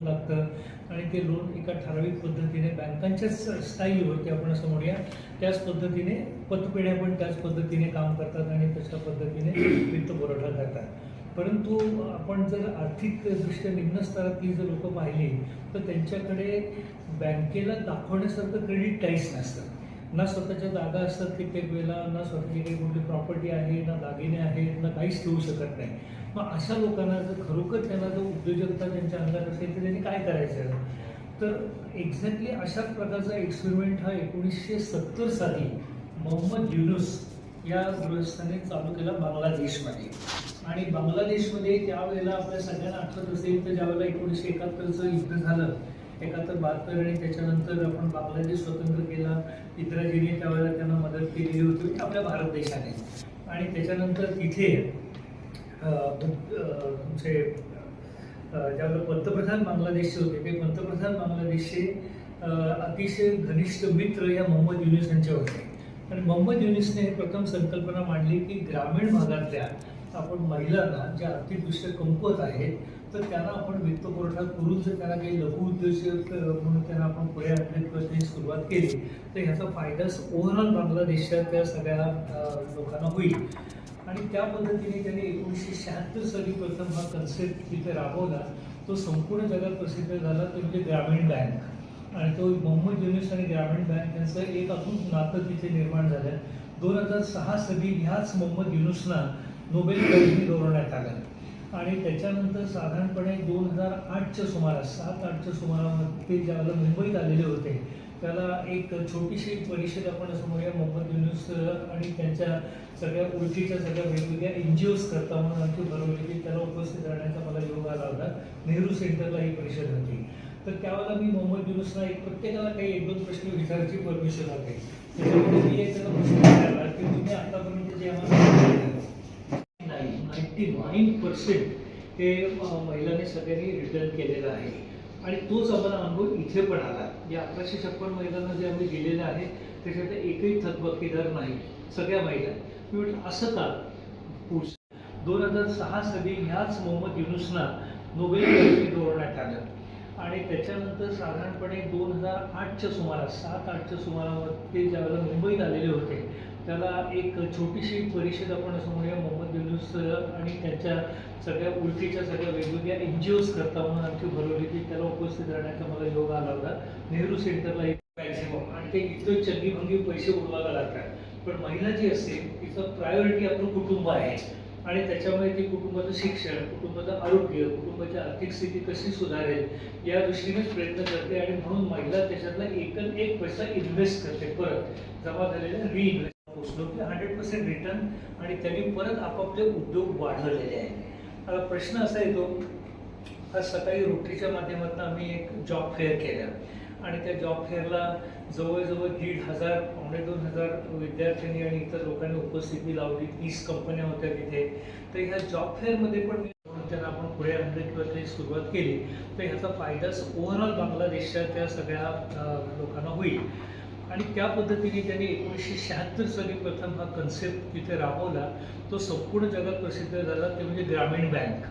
लागतं. आणि ते लोन एका ठराविक पद्धतीने बँकांच्याच स्टाईलवरती आपण असं म्हणूया त्याच पद्धतीने पतपेढ्या पण त्याच पद्धतीने काम करतात आणि तशा पद्धतीने वित्त पुरवठा करतात. परंतु आपण जर आर्थिकदृष्ट्या निम्न स्तरातली जर लोकं पाहिली तर त्यांच्याकडे बँकेला दाखवण्यासारखं क्रेडिट काहीच नसतं. ना स्वतःच्या जागा असतात कित्येक वेळेला ना स्वतःची काही कुठली प्रॉपर्टी आहे ना दागिने आहेत ना काहीच ठेवू शकत नाही. मग अशा लोकांना जर खरोखर त्यांना जर उद्योजकता त्यांच्या अंगात असेल तर त्यांनी काय करायचं? तर एक्झॅक्टली अशाच प्रकारचा एक्सपेरिमेंट हा एकोणीसशे सत्तर साली मोहम्मद युनुस या गृहस्थाने चालू केला बांगलादेशमध्ये. आणि बांगलादेशमध्ये त्यावेळेला आपल्या सगळ्यांना आठवत असेल तर ज्यावेळेला एकोणीसशे एकाहत्तरचं युद्ध झालं एकाहत्तर बहात्तर आणि त्याच्यानंतर आपण बांगलादेश स्वतंत्र केला. इंदिराजीने त्यावेळेला त्यांना मदत केलेली होती म्हणजे आपल्या भारत देशाने. आणि त्याच्यानंतर तिथे तुमचे ज्यावेळेला पंतप्रधान बांगलादेशचे होते ते पंतप्रधान बांगलादेशचे अं, अतिशय घनिष्ठ मित्र या मोहम्मद युनिस यांचे होते. आणि मोहम्मद युनिसने प्रथम संकल्पना मांडली की ग्रामीण भागातल्या आपण महिलांना ज्या आर्थिकदृष्ट्या कमकुवत आहेत तर त्यांना आपण वित्तपुरवठा करून जर त्यांना काही लघु उद्योजक म्हणून त्यांना आपण पुढे आणण्याची सुरुवात केली तर ह्याचा फायदा ओव्हरऑल बांगलादेशात त्या सगळ्या लोकांना होईल. आणि त्या पद्धतीने त्यांनी एकोणीसशे शहात्तर साली प्रथम हा कन्सेप्ट तिथे राबवला तो संपूर्ण जगात प्रसिद्ध झाला तो म्हणजे ग्रामीण बँक. आणि तो मोहम्मद युनिस आणि ग्रामीण बँक यांचं एक अतूट नातं तिथे निर्माण झालं. दोन हजार सहा साली ह्याच मोहम्मद युनुसना नोबेल प्राईजने गौरवण्यात आलं. आणि त्याच्यानंतर साधारणपणे दोन हजार आठच्या सुमारास सात आठच्या सुमारामध्ये ज्यावेळेला मुंबईत आलेले होते त्याला एक छोटीशी परिषद आपण समोर या मोहम्मद युनुस आणि त्यांच्या सगळ्या ओळखीच्या सगळ्या वेगवेगळ्या एन जी ओज करता म्हणून आमची भरवली की त्याला उपस्थित राहण्याचा मला योग आला होता. नेहरू सेंटरला ही परिषद होती. तर त्यावेळेला मी मोहम्मद युनुसला एक प्रत्येकाला काही एक दोन प्रश्न विचारायची परमिशन होते. त्याच्यामध्ये मी एक त्याला प्रश्न विचारला की तुम्ही आतापर्यंत जे आम्हाला नाईन्टी नाईन पर्सेंट हे महिलांनी सगळ्यांनी रिटर्न केलेलं आहे. आणि तोच आम्हाला अनुभव इथे पण आला. या अकराशे छप्पन महिलांना जे आम्ही दिलेलं आहे त्याच्यात एकही थकबकीदार नाही. सगळ्या महिला. मी म्हटलं असं का? पुढचं दोन हजार सहा साली ह्याच मोहम्मद युनुसना नोबेल प्राईज गौरवण्यात आलं आणि त्याच्यानंतर साधारणपणे दोन हजार आठच्या सुमारास सात आठच्या सुमारावर ते ज्यावेळेला मुंबईत आलेले होते त्याला एक छोटीशी परिषद आपण असं म्हणूया मोहम्मद न्यूज आणि त्यांच्या सगळ्या ओळखीच्या सगळ्या वेगवेगळ्या एन जी ओज करता म्हणून आमची भरवली की त्याला उपस्थित राहण्याचा मला योग आला होता. नेहरू सेंटरला एक मॅक्झिमम आणि ते इथं चंगी भंगी पैसे उडवायला लागतात. पण महिला जी असते तिचं प्रायोरिटी आपलं कुटुंब आहे. आणि त्याच्यामुळे ती कुटुंबाचं शिक्षण कुटुंबाचं आरोग्य कुटुंबाची आर्थिक स्थिती कशी सुधारेल या दृष्टीनेच प्रयत्न करते. आणि म्हणून महिला त्याच्यातला एकन एक पैसा इन्व्हेस्ट करते. परत जमा झालेला रिइन्व्हेस्ट पोचलो की हंड्रेड पर्सेंट रिटर्न आणि त्यांनी परत आपापले उद्योग वाढवलेले आहेत. आता प्रश्न असा येतो आज सकाळी रोटरीच्या माध्यमातून आम्ही एक जॉब फेअर केला. आणि त्या जॉब फेअरला जवळजवळ दीड हजार पावणे दोन हजार विद्यार्थ्यांनी आणि इतर लोकांनी उपस्थिती लावली. तीस कंपन्या होत्या तिथे. तर ह्या जॉब फेअरमध्ये पण मी त्यांना आपण पुढे आणलं किंवा त्याची सुरुवात केली. तर ह्याचा फायदाच ओव्हरऑल बांगलादेशच्या त्या सगळ्या लोकांना होईल. आणि त्या पद्धतीने त्यांनी एकोणीसशे शहात्तर साली प्रथम हा कन्सेप्ट तिथे राबवला तो संपूर्ण जगात प्रसिद्ध झाला ते म्हणजे ग्रामीण बँक